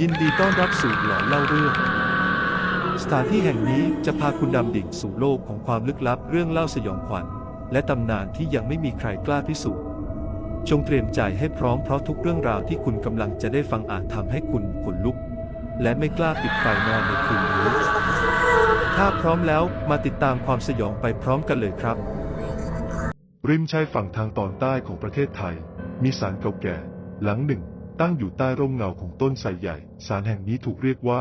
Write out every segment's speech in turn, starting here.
ยินดีต้อนรับสู่หลอนเล่าเรื่อง สถานที่แห่งนี้จะพาคุณดำดิ่งสู่โลกของความลึกลับเรื่องเล่าสยองขวัญ และตำนานที่ยังไม่มีใครกล้าพิสูจน์ จงเตรียมใจให้พร้อมเพราะทุกเรื่องราวที่คุณกำลังจะได้ฟังอาจทำให้คุณขนลุก และไม่กล้าปิดไฟนอนในคืนนี้ ถ้าพร้อมแล้วมาติดตามความสยองไปพร้อมกันเลยครับ ริมชายฝั่งทางตอนใต้ของประเทศไทย มีศาลเก่าแก่หลังหนึ่ง ตั้งอยู่ใต้ร่มเงาของต้นไทรใหญ่ ศาลแห่งนี้ถูกเรียกว่า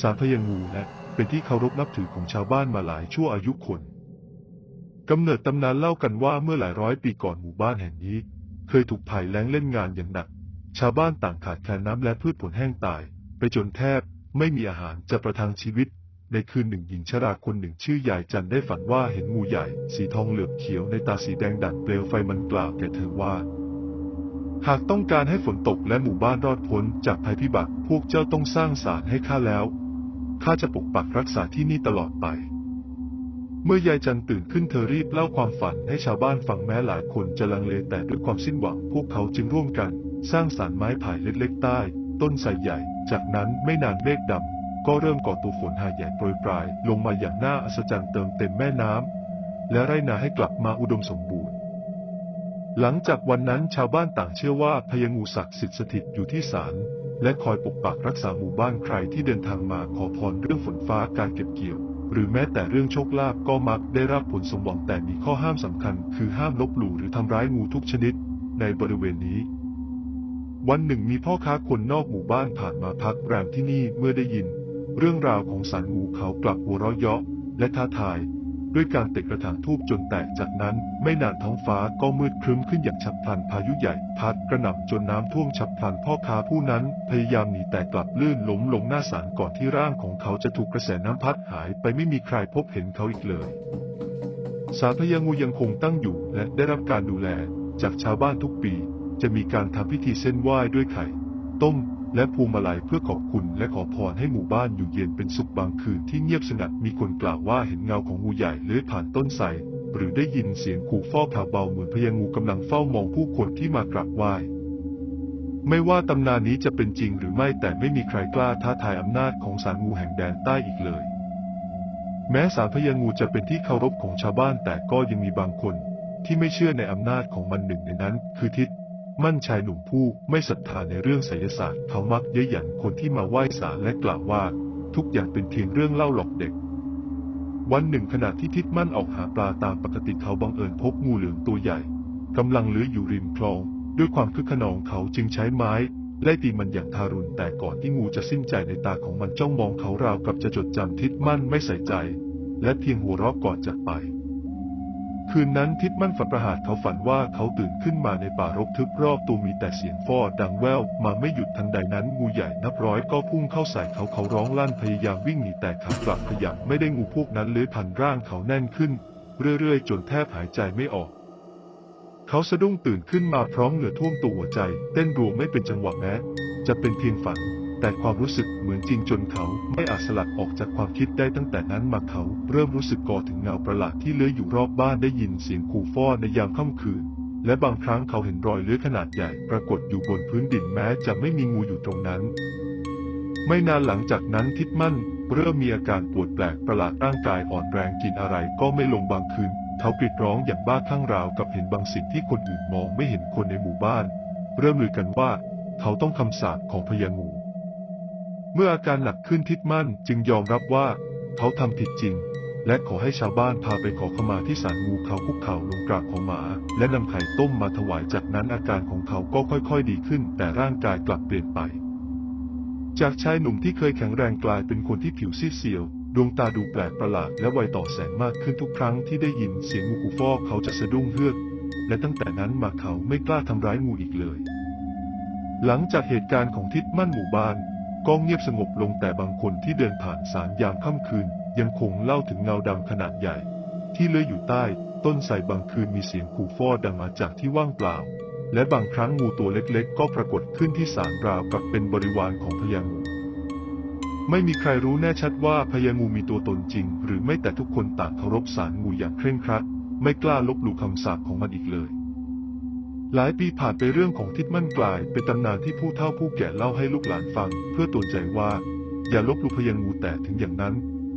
ศาลพญางูและเป็นที่เคารพนับถือของชาวบ้านมาหลายชั่วอายุคนกำเนิดตำนานเล่ากันว่าเมื่อหลายร้อยปีก่อนหมู่บ้านแห่งนี้ เคยถูกภัยแล้งเล่นงานอย่างหนัก ชาวบ้านต่างขาดแคลนน้ำและพืชผลแห้งตาย ไปจนแทบไม่มีอาหารจะประทังชีวิต ในคืนหนึ่งหญิงชราคนหนึ่งชื่อยายจันได้ฝันว่าเห็นงูใหญ่ สีทองเหลือบเขียวในตาสีแดงดั่งเปลวไฟมันกล่าวแก่เธอว่า หากต้องการให้ฝนตกและหมู่บ้านรอดพ้นจากภัยพิบัติพวกเจ้าต้องสร้างศาลให้ข้าแล้ว ข้าจะปกปักรักษาที่นี่ตลอดไป เมื่อยายจันตื่นขึ้นเธอรีบเล่าความฝันให้ชาวบ้านฟังแม้หลายคนจะลังเลแต่ด้วยความสิ้นหวังพวกเขาจึงร่วมกัน สร้างศาลไม้ไผ่เล็กๆใต้ ต้นไทรใหญ่ จากนั้นไม่นานเมฆดำก็เริ่มก่อตัวฝนหาใหญ่โปรยปลาย ลงมาอย่างน่าอัศจรรย์เติมเต็มแม่น้ำและไรนาให้กลับมาอุดมสมบูรณ์ หลังจากวันนั้นชาวบ้านต่างเชื่อว่าพญางูศักดิ์สิทธิ์สถิตอยู่ที่ศาลและคอยปกปักรักษาหมู่บ้านใครที่เดินทางมาขอพรเรื่องฝนฟ้าการเก็บเกี่ยว หรือแม้แต่เรื่องโชคลาภก็มักได้รับผลสมหวังแต่มีข้อห้ามสำคัญ คือห้ามลบหลู่หรือทำร้ายงูทุกชนิด ในบริเวณนี้ วันหนึ่งมีพ่อค้าคนนอกหมู่บ้านผ่านมาพักแรมที่นี่เมื่อได้ยิน เรื่องราวของสารงูเขากลับหัวเราะเยาะและท้าทาย ด้วยการติดกระถางทูบจนแตกจากนั้น ไม่นานท้องฟ้าก็มืดครึ้มขึ้นอย่างฉับพลันพายุใหญ่ พัดกระหน่ำจนน้ำท่วมฉับพลันพ่อค้าผู้นั้น พยายามหนีแต่กลับลื่นล้มลงหน้าศาลก่อนที่ร่างของเขาจะถูกกระแสน้ำพัดหายไปไม่มีใครพบเห็นเขาอีกเลยศาลพญางูยังคงตั้งอยู่และได้รับการดูแล จากชาวบ้านทุกปี จะมีการทำพิธีเส้นไหว้ด้วยไข่ ต้ม และพวงมาลัยเพื่อขอบคุณและขอพรให้หมู่บ้านอยู่เย็นเป็นสุขบางคืนที่เงียบสงัดมีคนกล่าวว่าเห็นเงาของงูใหญ่เลื้อยผ่านต้นไทรหรือได้ยินเสียงขู่ฟ้อผ่าเบาเหมือนพญางูกำลังเฝ้ามองผู้คนที่มากราบไหว้ไม่ว่าตำนานนี้จะเป็นจริงหรือไม่แต่ไม่มีใครกล้าท้าทายอำนาจของสารงูแห่งแดนใต้อีกเลย แม้สารพญางูจะเป็นที่เคารพของชาวบ้านแต่ก็ยังมีบางคนที่ไม่เชื่อในอำนาจของมันหนึ่งในนั้น คือทิศ มั่นชายหนุ่มผู้ไม่ศรัทธาในเรื่องไสยศาสตร์เขามักเย้ยหยันคนที่มาไหว้ศาลและกล่าวว่า ทุกอย่างเป็นเพียงเรื่องเล่าหลอกเด็ก วันหนึ่งขณะที่ทิดมั่นออกหาปลาตามปกติเขาบังเอิญพบงูเหลือมตัวใหญ่กำลังเลื้อยอยู่ริมคลอง ด้วยความคึกขนองเขาจึงใช้ไม้ไล่ตีมันอย่างทารุณแต่ก่อนที่งูจะสิ้นใจในตาของมันจ้องมองเขาราวกับจะจดจำทิดมั่นไม่ใส่ใจ และเพียงหัวเราะก่อนจากไป คืนนั้นทิดมั่นฝันประหารเขาฝันว่าเขาตื่นขึ้นมาในป่ารกทึบรอบตัวมีแต่เสียงฟอดดังแว่วมาไม่หยุดทันใดนั้นงูใหญ่นับร้อยก็พุ่งเข้าใส่เขาเขาร้องลั่นพยายามวิ่งหนีแต่ขากลับขยับไม่ได้งูพวกนั้นเลื้อยพันร่างเขาแน่นขึ้น เรื่อยๆ จนแทบหายใจไม่ออก เขาสะดุ้งตื่นขึ้นมาพร้อมเหงื่อท่วมตัวหัวใจ เต้นรัวไม่เป็นจังหวะแม้ จะเป็นเพียงฝัน แต่ความรู้สึกเหมือนจริงจนเขาไม่อาจสลัดออกจากความคิดได้ตั้งแต่นั้นมาเขาเริ่มรู้สึกก่อถึงเงาประหลาดที่เลื้อยอยู่รอบบ้านได้ยินเสียงขู่ฟ้อในยามค่ำคืน และบางครั้งเขาเห็นรอยเลื้อยขนาดใหญ่ปรากฏอยู่บนพื้นดินแม้จะไม่มีงูอยู่ตรงนั้น ไม่นานหลังจากนั้นทิดมั่นเริ่มมีอาการปวดแปลกประหลาดร่างกายอ่อนแรงกินอะไรก็ไม่ลงบางคืนเขากรีดร้องอย่างบ้าคลั่งราวกับเห็นบางสิ่งที่คนอื่นมองไม่เห็นคนในหมู่บ้าน เริ่มลือกันว่า เขาต้องคำสาปของพญางู เมื่ออาการหนักขึ้นทิดมั่นจึงยอมรับว่า เขาทำผิดจริง และขอให้ชาวบ้านพาไปขอขมาที่ศาลงูเขาคุกเข่าลงกราบของหมา และนำไข่ต้มมาถวายจากนั้นอาการของเขาก็ค่อยๆดีขึ้น แต่ร่างกายกลับเปลี่ยนไป จากชายหนุ่มที่เคยแข็งแรงกลายเป็นคนที่ผิวซีดเซียวดวงตาดูแปลกประหลาดและไวต่อแสงมากขึ้นทุกครั้งที่ได้ยินเสียงงูกูฟอกเขาจะสะดุ้งเฮือก และตั้งแต่นั้นมาเขาไม่กล้าทำร้ายงูอีกเลย หลังจากเหตุการณ์ของทิดมั่นหมู่บ้าน ก็เงียบสงบลงแต่บางคนที่เดินผ่านสารยามค่ำคืน ยังคงเล่าถึงเงาดำขนาดใหญ่ ที่เลื้อยอยู่ใต้ ต้นไทรบางคืนมีเสียงขู่ฟ้อดังมาจากที่ว่างเปล่า และบางครั้งงูตัวเล็กๆ ก็ปรากฏขึ้นที่สารราวกับเป็นบริวารของพญางูไม่มีใครรู้แน่ชัดว่าพญางูมีตัวตนจริง หรือไม่แต่ทุกคนต่างเคารพสารงูอย่างเคร่งครัด ไม่กล้าลบหลู่คำสาปของมันอีกเลย หลายปีผ่านไปเรื่องของทิดมั่นกลาย เป็นตำนานที่ผู้เฒ่าผู้แก่เล่าให้ลูกหลานฟัง เพื่อตือนใจว่า อย่าลบลู่พยังงูแต่ถึงอย่างนั้น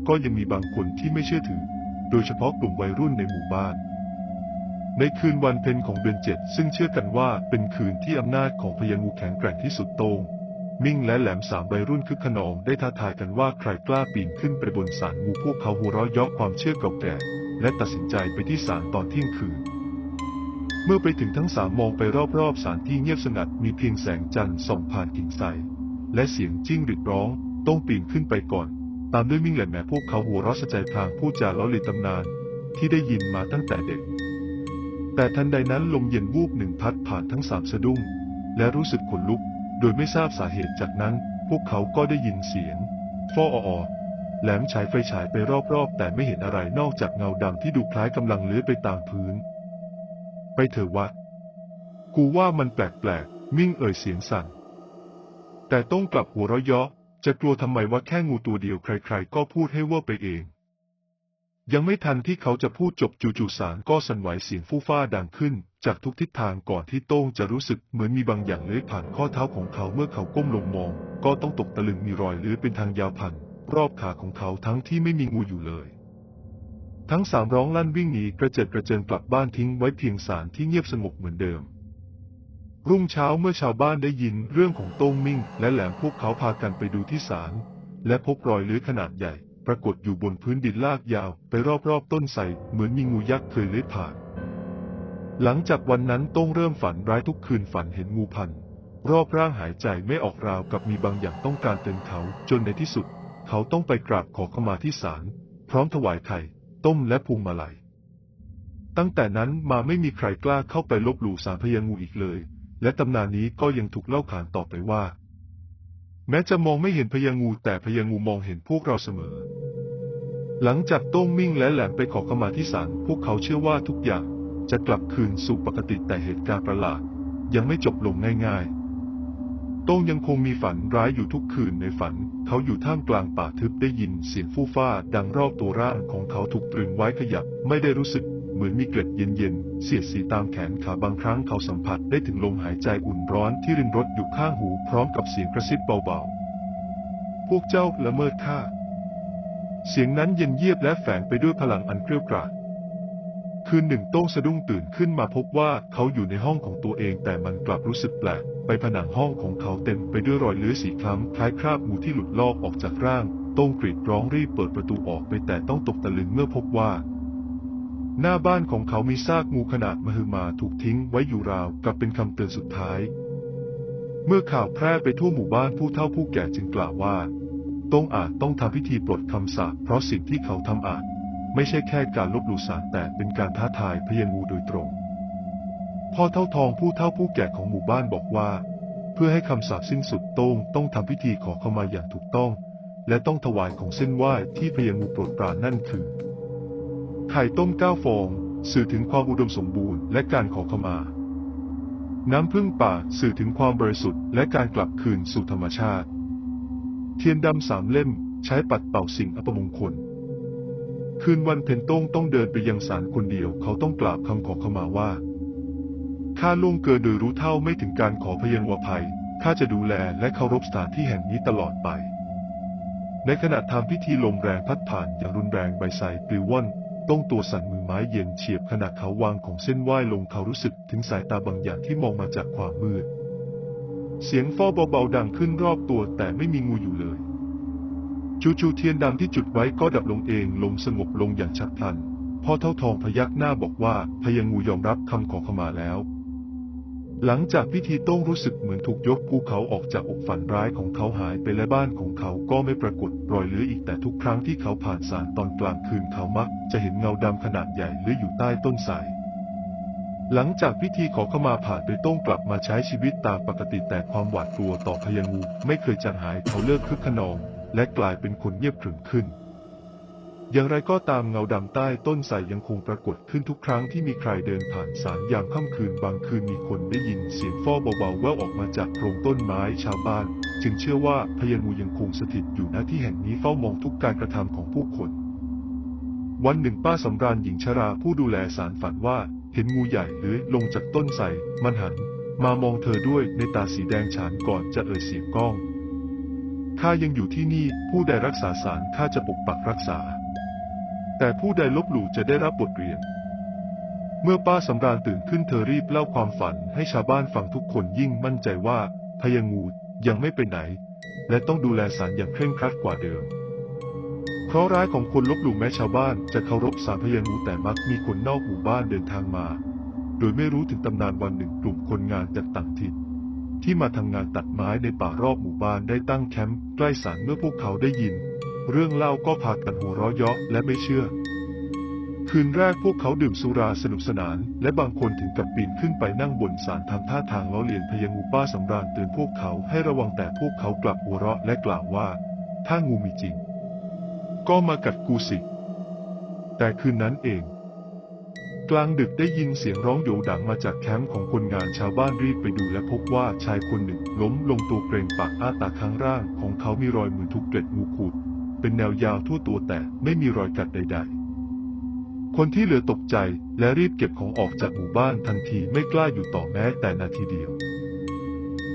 ก็ยังมีบางคนที่ไม่เชื่อถือ โดยเฉพาะกลุ่มวัยรุ่นในหมู่บ้าน ในคืนวันเพ็ญของเดือนเจ็ดซึ่งเชื่อกันว่าเป็นคืนที่อำนาจของพญางูแข็งแกร่งที่สุดโตงมิ่งและแหลมสามวัยรุ่นคึกขนองได้ท้าทายกันว่าใครกล้าปีนขึ้นไปบนศาลงูพวกเขาหัวเราะเยาะความเชื่อเก่าแก่และตัดสินใจไปที่ศาลตอนเที่ยงคืน เมื่อไปถึงทั้งสามมองไปรอบๆศาลที่เงียบสงัดมีเพียงแสงจันทร์ส่องผ่านกิ่งไทรและเสียงจิ้งหรีดร้อง ต้องปีนขึ้นไปก่อน ตามด้วยมิ่งและแม่พวกเขาหัวเราะสะใจพลางพูดจาล้อเลียนตำนาน ที่ได้ยินมาตั้งแต่เด็ก แต่ทันใดนั้นลมเย็นวูบหนึ่งพัดผ่านทั้งสามสะดุ้ง และรู้สึกขนลุก โดยไม่ทราบสาเหตุจากนั้น พวกเขาก็ได้ยินเสียงฟอออแหลมฉายไฟฉายไปรอบๆ แต่ไม่เห็นอะไรนอกจากเงาดำที่ดูคล้ายกำลังเลื้อยไปตามพื้น ไปเถอะวะ กูว่ามันแปลกๆ มิ่งเอ่ยเสียงสั่น แต่ต้องกลับหัวเราะเยาะ จะกลัวทำไมว่าแค่งูตัวเดียวใครๆ ก็พูดให้ว่าไปเอง ยังไม่ทันที่เขาจะพูดจบจู่ๆสารก็สั่นไหวเสียงฟู่ฟ้าดังขึ้น จากทุกทิศทางก่อนที่โต้งจะรู้สึกเหมือนมีบางอย่างเลื้อยผ่านข้อเท้าของเขาเมื่อเขาก้มลงมอง ก็ต้องตกตะลึงมีรอยเลื้อยเป็นทางยาวพันรอบขาของเขาทั้งที่ไม่มีงูอยู่เลย ทั้งสามร้องลั่นวิ่งหนีกระเจิดกระเจิงกลับบ้านทิ้งไว้เพียงสารที่เงียบสงบเหมือนเดิม รุ่งเช้าเมื่อชาวบ้านได้ยินเรื่องของโต้งมิ่ง และแหลมพวกเขาพากันไปดูที่ศาลและพบรอยเลื้อยขนาดใหญ่ ปรากฏอยู่บนพื้นดินลากยาวไปรอบๆต้นไทรเหมือนมีงูยักษ์เคยเลื้อยผ่าน หลังจากวันนั้นโต้งเริ่มฝันร้ายทุกคืนฝันเห็นงูพันรอบร่างหายใจไม่ออกราวกับมีบางอย่างต้องการเตือนเขาจนในที่สุด เขาต้องไปกราบขอขมาที่ศาลพร้อมถวายไข่ ต้มและพวงมาลัย ตั้งแต่นั้นมาไม่มีใครกล้าเข้าไปลบหลู่สารพญางูอีกเลย และตำนานนี้ก็ยังถูกเล่าขานต่อไปว่า แม้จะมองไม่เห็นพญางูแต่พญางูมองเห็นพวกเราเสมอ หลังจากโต้งมิ่งและแหลมไปขอขมาที่ศาลพวกเขาเชื่อว่าทุกอย่างจะกลับคืนสู่ปกติแต่เหตุการณ์ประหลาดยังไม่จบลงง่ายๆ โต้งยังคงมีฝันร้ายอยู่ทุกคืนในฝัน เขาอยู่ท่ามกลางป่าทึบได้ยินเสียงฟู่ฟ้าดังรอบตัวร่างของเขาถูกตรึงไว้ขยับ ไม่ได้รู้สึกเหมือนมีเกล็ดเย็นๆ เสียดสีตามแขนขาบางครั้งเขาสัมผัสได้ถึงลมหายใจอุ่นร้อนที่รินรถอยู่ข้างหูพร้อมกับเสียงกระซิบเบาๆ พวกเจ้าละเมิดข้า เสียงนั้นเย็นเยียบและแฝงไปด้วยพลังอันเกรี้ยวกราด คืนหนึ่งโต้งสะดุ้งตื่นขึ้นมาพบว่าเขาอยู่ในห้องของตัวเองแต่มันกลับรู้สึกแปลกไปผนังห้องของเขาเต็มไปด้วยรอยเลื้อยสีคล้ำคล้ายคราบงูที่หลุดลอกออกจากร่าง โต้งกรีดร้องรีบเปิดประตูออกไปแต่ต้องตกตะลึงเมื่อพบว่า หน้าบ้านของเขามีซากงูขนาดมหึมาถูกทิ้งไว้อยู่ราวกับเป็นคำเตือนสุดท้าย เมื่อข่าวแพร่ไปทั่วหมู่บ้านผู้เฒ่าผู้แก่จึงกล่าวว่าต้องอาจต้องทำพิธีปลดคำสาปเพราะสิ่งที่เขาทำอาจ ไม่ใช่แค่การลบหลู่สารแต่เป็นการท้าทายพยางูโดยตรง พ่อเท่าทองผู้เฒ่าผู้แก่ของหมู่บ้านบอกว่า เพื่อให้คำสาปสิ้นสุดโต้งต้องทำพิธีขอเข้ามาอย่างถูกต้อง และต้องถวายของเส้นไหว้ที่พยางูโปรดปรานนั่นคือไข่ต้มเก้าฟองสื่อถึงความอุดมสมบูรณ์และการขอขมา น้ำพึ่งป่าสื่อถึงความบริสุทธิ์และการกลับคืนสู่ธรรมชาติ เทียนดำสามเล่มใช้ปัดเป่าสิ่งอัปมงคล คืนวันเพ็ญโต้งต้องเดินไปยังศาลคนเดียว เขาต้องกราบคำขอขมาว่า ข้าล่วงเกินโดยรู้เท่าไม่ถึงการขอพยัญวภัย ข้าจะดูแลและเคารพสถานที่แห่งนี้ตลอดไป ในขณะทำพิธีลมแรงพัดผ่านอย่างรุนแรงใบไทรปลิวว่อนต้องตัวสั่นมือไม้เย็นเฉียบขณะเขาวางของเส้นไหว้ลงเขารู้สึกถึงสายตาบางอย่างที่มองมาจากความมืด เสียงฟอเบาๆดังขึ้นรอบตัวแต่ไม่มีงูอยู่เลย จู่ๆเทียนดำที่จุดไว้ก็ดับลงเองลมสงบลงอย่างฉับพลันพ่อเท่าทองพยักหน้าบอกว่าพยางูยอมรับคำขอขมาแล้ว หลังจากพิธีโต้งรู้สึกเหมือนถูกยกภูเขาออกจากอกฝันร้ายของเขาหายไปและบ้านของเขาก็ไม่ปรากฏรอยเลื้ออีกแต่ทุกครั้งที่เขาผ่านสารตอนกลางคืนเขามัก จะเห็นเงาดำขนาดใหญ่เลื้อยอยู่ใต้ต้นไทรหลังจากพิธีขอขมาผ่านไปโต้งกลับมาใช้ชีวิตตามปกติแต่ความหวาดกลัวต่อพยางูไม่เคยจางหายเขาเลิกคึกขนอง และกลายเป็นคนเงียบขรึมขึ้น อย่างไรก็ตามเงาดำใต้ต้นไทรยังคงปรากฏขึ้นทุกครั้งที่มีใครเดินผ่านสารยามค่ำคืนบางคืนมีคนได้ยินเสียงฟ้อเบาๆแว่วออกมาจากโพรงต้นไม้ชาวบ้าน จึงเชื่อว่าพญางูยังคงสถิตอยู่ณที่แห่งนี้เฝ้ามองทุกการกระทำของผู้คนวันหนึ่งป้าสำราญหญิงชราผู้ดูแลสารฝันว่า เห็นงูใหญ่เลื้อยลงจากต้นไทรมันหัน มามองเธอด้วยในตาสีแดงฉานก่อนจะเอ่ยเสียงก้อง ข้ายังอยู่ที่นี่ ผู้ใดรักษาสารข้าจะปกปักรักษา แต่ผู้ใดลบหลู่จะได้รับบทเรียน เมื่อป้าสำราญตื่นขึ้นเธอรีบเล่าความฝันให้ชาวบ้านฟังทุกคนยิ่งมั่นใจว่าพญางูยังไม่ไปไหน และต้องดูแลสารอย่างเคร่งครัดกว่าเดิม เพราะร้ายของคนลบหลู่แม้ชาวบ้านจะเคารพสารพญางูแต่มักมีคนนอกหมู่บ้านเดินทางมา โดยไม่รู้ถึงตำนานวันหนึ่งกลุ่มคนงานจากต่างถิ่น ที่มาทำงานตัดไม้ในป่ารอบหมู่บ้านได้ตั้งแคมป์ใกล้ศาลเมื่อพวกเขาได้ยิน เรื่องเล่าก็พากันหัวเราะเยาะและไม่เชื่อ คืนแรกพวกเขาดื่มสุราสนุกสนาน และบางคนถึงกับปีนขึ้นไปนั่งบนศาลทำท่าทางล้อเลียนพยางูป้าสำราญเตือนพวกเขาให้ระวังแต่พวกเขากลับหัวเราะและกล่าวว่า ถ้างูมีจริง ก็มากัดกูสิ แต่คืนนั้นเอง กลางดึกได้ยินเสียงร้องโยดังมาจากแคมป์ของคนงานชาวบ้านรีบไปดูและพบว่าชายคนหนึ่งล้มลงตัวเกรงปากอ้าตาข้างร่างของเขามีรอยมือถูกเกล็ดงูขูดเป็นแนวยาวทั่วตัวแต่ไม่มีรอยกัดใด ๆ คนที่เหลือตกใจและรีบเก็บของออกจากหมู่บ้านทันทีไม่กล้าอยู่ต่อแม้แต่นาทีเดียว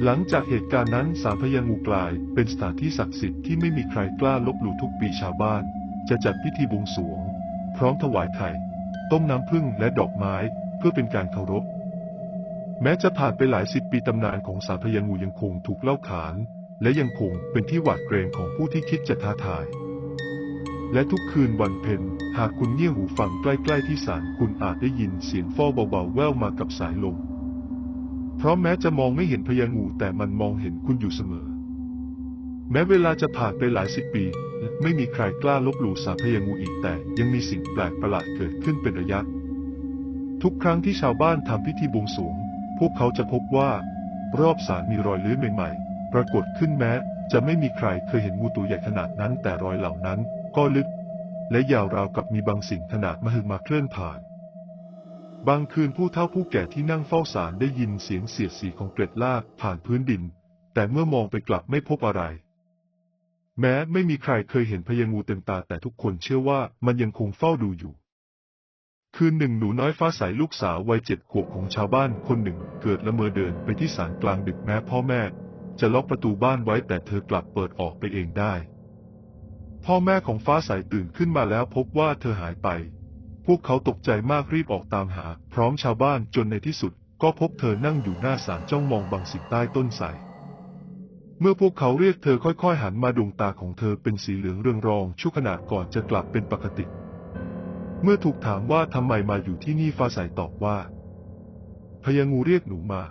หลังจากเหตุการณ์นั้นสามพยางูกลายเป็นสถานที่ศักดิ์สิทธิ์ที่ไม่มีใครกล้าลบหลู่ทุกปีชาวบ้าน จะจัดพิธีบวงสรวง พร้อมถวายไข่ ต้มน้ำผึ้งและดอกไม้เพื่อเป็นการเคารพ แม้จะผ่านไปหลายสิบปีตำนานของสาพยางูยังคงถูกเล่าขาน และยังคงเป็นที่หวาดเกรงของผู้ที่คิดจะท้าทาย และทุกคืนวันเพ็ญหากคุณเงี่ยหูฟังใกล้ๆที่ศาลคุณอาจได้ยินเสียงฟ้อเบาๆแว่วมากับสายลมเพราะแม้จะมองไม่เห็นพญางูแต่มันมองเห็นคุณอยู่เสมอ แม้เวลาจะผ่านไปหลายสิบปี ไม่มีใครกล้าลบหลู่สาพยางูอีกแต่ยังมีสิ่งแปลกประหลาดเกิดขึ้นเป็นระยะ ทุกครั้งที่ชาวบ้านทำพิธีบวงสรวง พวกเขาจะพบว่า รอบศาลมีรอยเลื้อยใหม่ๆ ปรากฏขึ้นแม้ จะไม่มีใครเคยเห็นงูตัวใหญ่ขนาดนั้น แต่รอยเหล่านั้นก็ลึก และยาวราวกับมีบางสิ่งขนาดมหึมาเคลื่อนผ่าน บางคืนผู้เฒ่าผู้แก่ที่นั่งเฝ้าศาลได้ยินเสียงเสียดสีของเกล็ดลากผ่านพื้นดิน แต่เมื่อมองไปกลับไม่พบอะไร แม้ไม่มีใครเคยเห็นพญางูเต็มตาแต่ทุกคนเชื่อว่ามันยังคงเฝ้าดูอยู่ คืนหนึ่งหนูน้อยฟ้าใสลูกสาววัยเจ็ดขวบของชาวบ้านคนหนึ่งเกิดละเมอเดินไปที่ศาลกลางดึกแม้พ่อแม่ จะล็อกประตูบ้านไว้แต่เธอกลับเปิดออกไปเองได้ พ่อแม่ของฟ้าใสตื่นขึ้นมาแล้วพบว่าเธอหายไป พวกเขาตกใจมากรีบออกตามหา พร้อมชาวบ้านจนในที่สุด ก็พบเธอนั่งอยู่หน้าศาลจ้องมองบางสิ่งใต้ต้นไทร เมื่อพวกเขาเรียกเธอค่อยๆ หันมาดวงตาของเธอเป็นสีเหลืองเรืองรองชั่วขณะก่อนจะกลับเป็นปกติ เมื่อถูกถามว่าทำไมมาอยู่ที่นี่ฟ้าใสตอบว่าพญางูเรียกหนูมา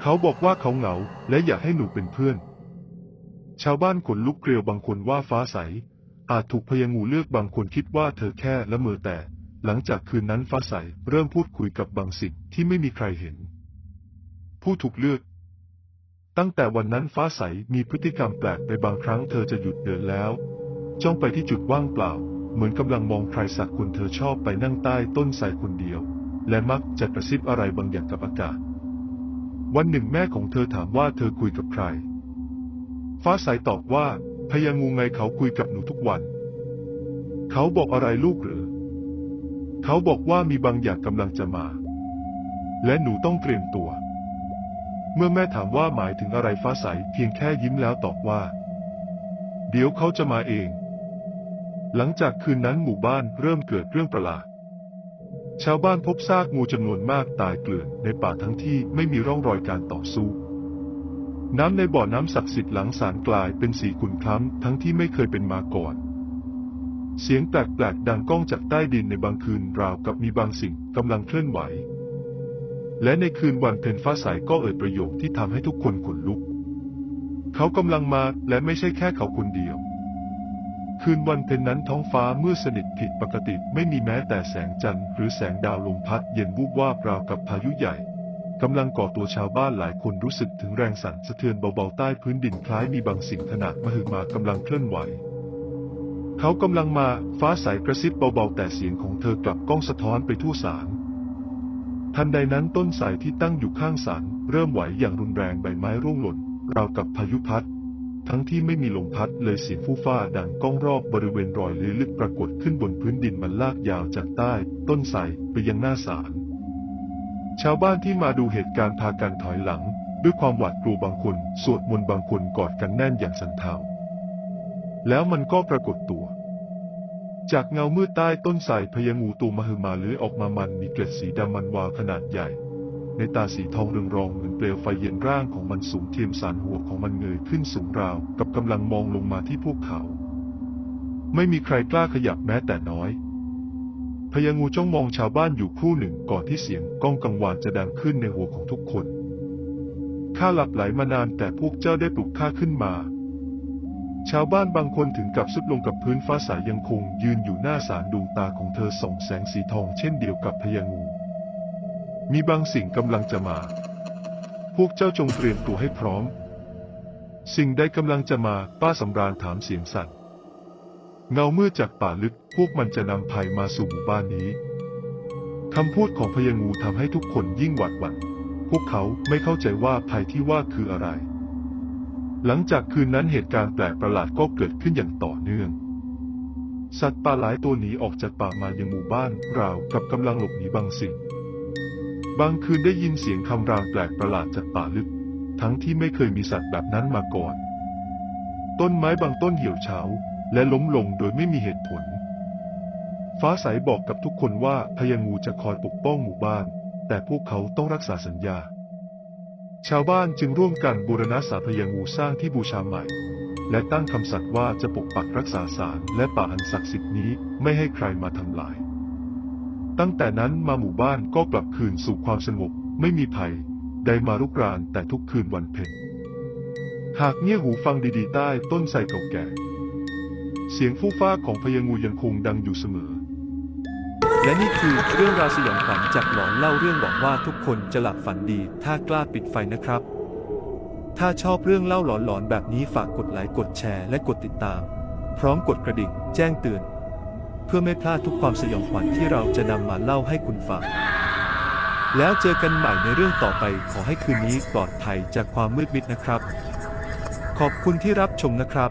เขาบอกว่าเขาเหงาและอยากให้หนูเป็นเพื่อน ชาวบ้านขนลุกเกลียวบางคนว่าฟ้าใส อาจถูกพญางูเลือกบางคนคิดว่าเธอแค่ละเมอแต่ หลังจากคืนนั้นฟ้าใสเริ่มพูดคุยกับบางสิ่งที่ไม่มีใครเห็น ผู้ถูกเลือก ตั้งแต่วันนั้นฟ้าใสมีพฤติกรรมแปลกไปบางครั้งเธอจะหยุดเดินแล้ว จ้องไปที่จุดว่างเปล่า เหมือนกำลังมองใครสักคนเธอชอบไปนั่งใต้ต้นไทรคนเดียว และมักจะกระซิบอะไรบางอย่างกับอากาศ วันหนึ่งแม่ของเธอถามว่าเธอคุยกับใคร ฟ้าใสตอบว่าพญางูไงเขาคุยกับหนูทุกวัน เขาบอกอะไรลูกหรือ เขาบอกว่ามีบางอย่างกำลังจะมา และหนูต้องเตรียมตัว เมื่อแม่ถามว่าหมายถึงอะไรฟ้าใสเพียงแค่ยิ้มแล้วตอบว่า เดี๋ยวเขาจะมาเอง หลังจากคืนนั้นหมู่บ้านเริ่มเกิดเรื่องประหลาด ชาวบ้านพบซากงูจำนวนมากตายเกลื่อนในป่าทั้งที่ไม่มีร่องรอยการต่อสู้ น้ำในบ่อน้ำศักดิ์สิทธิ์หลังสารกลายเป็นสีขุ่นคล้ำทั้งที่ไม่เคยเป็นมาก่อนเสียงแปลกๆดังก้องจากใต้ดินในบางคืนราวกับมีบางสิ่งกำลังเคลื่อนไหว และในคืนวันเพ็ญฟ้าใสก็เอ่ยประโยคที่ทำให้ทุกคนขนลุก เขากำลังมาและไม่ใช่แค่เขาคนเดียว คืนวันเพ็ญนั้นท้องฟ้ามืดสนิทผิดปกติไม่มีแม้แต่แสงจันทร์หรือแสงดาวลมพัดเย็นวูบวาบราวกับพายุใหญ่กำลังก่อตัวชาวบ้านหลายคนรู้สึกถึงแรงสั่นสะเทือนเบาๆใต้พื้นดินคล้ายมีบางสิ่งขนาดมหึมากำลังเคลื่อนไหว เขากำลังมาฟ้าใสกระซิบเบาๆแต่เสียงของเธอกลับก้องสะท้อนไปทั่วศาล ทันใดนั้นต้นไทรที่ตั้งอยู่ข้างศาลเริ่มไหวอย่างรุนแรงใบไม้ร่วงหล่นราวกับพายุพัด ทั้งที่ไม่มีลมพัดเลยเสียงฟู่ฟ้าดังก้องรอบบริเวณรอยลื้อยลึกปรากฏขึ้นบนพื้นดินมันลากยาวจากใต้ ต้นไทรไปยังหน้าศาลชาวบ้านที่มาดูเหตุการณ์พากันถอยหลัง ด้วยความหวาดกลัวบางคน สวดมนต์บางคนกอดกันแน่นอย่างสันเทาแล้วมันก็ปรากฏตัว จากเงามืดใต้ต้นไทรพญางูตัวมหึมาเลื้อยออกมามันมีเกล็ดสีดำมันวาวขนาดใหญ่ ในตาสีทองเรืองรองเหมือนเปลวไฟเย็นร่างของมันสูงเทียมสารหัวของมันเงยขึ้นสูงราว กับกำลังมองลงมาที่พวกเขา ไม่มีใครกล้าขยับแม้แต่น้อยพญางูจ้องมองชาวบ้านอยู่ครู่หนึ่งก่อนที่เสียงก้องกังวานจะดังขึ้นในหัวของทุกคน ข้าหลับไหลมานานแต่พวกเจ้าได้ปลุกข้าขึ้นมา ชาวบ้านบางคนถึงกับสุดลงกับพื้นฟ้าสายยังคงยืนอยู่หน้าศาลดวงตาของเธอส่องแสงสีทองเช่นเดียวกับพญางู มีบางสิ่งกำลังจะมา พวกเจ้าจงเตรียมตัวให้พร้อม สิ่งใดกำลังจะมาป้าสำราญถามเสียงสั่น เงาเมืดจากป่าลึกพวกมันจะนำภัยมาสู่หมู่บ้านนี้คำพูดของพญางูทำให้ทุกคนยิ่งหวาดหวั่นพวกเขาไม่เข้าใจว่าภัยที่ว่าคืออะไร หลังจากคืนนั้นเหตุการณ์แปลกประหลาดก็เกิดขึ้นอย่างต่อเนื่อง สัตว์ป่าหลายตัวหนีออกจากป่ามายังหมู่บ้านราวกับกำลังหลบหนีบางสิ่ง บางคืนได้ยินเสียงคำรามแปลกประหลาดจากป่าลึก ทั้งที่ไม่เคยมีสัตว์แบบนั้นมาก่อน ต้นไม้บางต้นเหี่ยวเฉาและล้มลงโดยไม่มีเหตุผล ฟ้าใสบอกกับทุกคนว่าพญางูจะคอยปกป้องหมู่บ้าน แต่พวกเขาต้องรักษาสัญญา ชาวบ้านจึงร่วมกันบูรณะสาพญางูสร้างที่บูชาใหม่ และตั้งคำสัตย์ว่าจะปกปักรักษาสารและป่าอันศักดิ์สิทธิ์นี้ไม่ให้ใครมาทำลาย ตั้งแต่นั้นมาหมู่บ้านก็กลับคืนสู่ความสงบไม่มีภัยใดมารุกรานแต่ทุกคืนวันเพ็ญหากเงี่ยหูฟังดีๆใต้ต้นไทรเก่าแก่ เสียงฟู่ฟ้าของพญางูยังคงดังอยู่เสมอ และนี่คือเรื่องราวสยองขวัญจากหลอนเล่าเรื่องบอกว่าทุกคนจะหลับฝันดี ถ้ากล้าปิดไฟนะครับ ถ้าชอบเรื่องเล่าหลอนๆแบบนี้ฝากกดไลค์กดแชร์และกดติดตาม พร้อมกดกระดิ่ง แจ้งเตือน เพื่อไม่พลาดทุกความสยองขวัญที่เราจะนำมาเล่าให้คุณฟังแล้วเจอกันใหม่ในเรื่องต่อไปขอให้คืนนี้ปลอดภัยจากความมืดมิดนะครับ ขอบคุณที่รับชมนะครับ